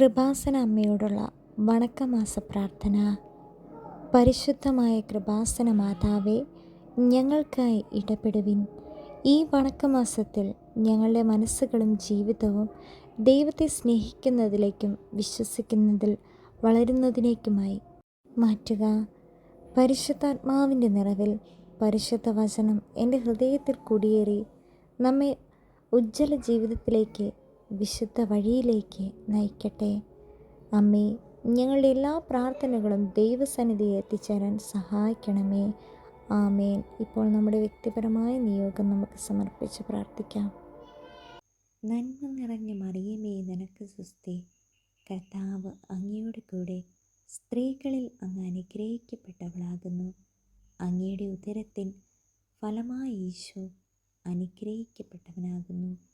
കൃപാസന അമ്മയോടുള്ള വണക്കമാസ പ്രാർത്ഥന. പരിശുദ്ധമായ കൃപാസന മാതാവേ ഞങ്ങൾക്കായി ഇടപെടുവിൻ. ഈ വണക്കമാസത്തിൽ ഞങ്ങളുടെ മനസ്സുകളും ജീവിതവും ദൈവത്തെ സ്നേഹിക്കുന്നതിലേക്കും വിശ്വസിക്കുന്നതിൽ വളരുന്നതിലേക്കുമായി മാറ്റുക. പരിശുദ്ധാത്മാവിന്റെ നിറവിൽ പരിശുദ്ധ വചനം എന്റെ ഹൃദയത്തിൽ കുടിയേറി നമ്മെ ഉജ്ജ്വല ജീവിതത്തിലേക്ക് വിശുദ്ധ വഴിയിലേക്ക് നയിക്കട്ടെ. അമ്മേ ഞങ്ങളുടെ എല്ലാ പ്രാർത്ഥനകളും ദൈവസന്നിധിയിൽ എത്തിച്ചേരാൻ സഹായിക്കണമേ. ആമേൻ. ഇപ്പോൾ നമ്മുടെ വ്യക്തിപരമായ നിയോഗം നമുക്ക് സമർപ്പിച്ച് പ്രാർത്ഥിക്കാം. നന്മ നിറഞ്ഞ മറിയമേ നിനക്ക് സുസ്തി കർത്താവ് അങ്ങയുടെ കൂടെ സ്ത്രീകളിൽ അങ്ങ് അനുഗ്രഹിക്കപ്പെട്ടവളാകുന്നു. അങ്ങയുടെ ഉദരത്തിൻ ഫലമായ ഈശോ അനുഗ്രഹിക്കപ്പെട്ടവനാകുന്നു.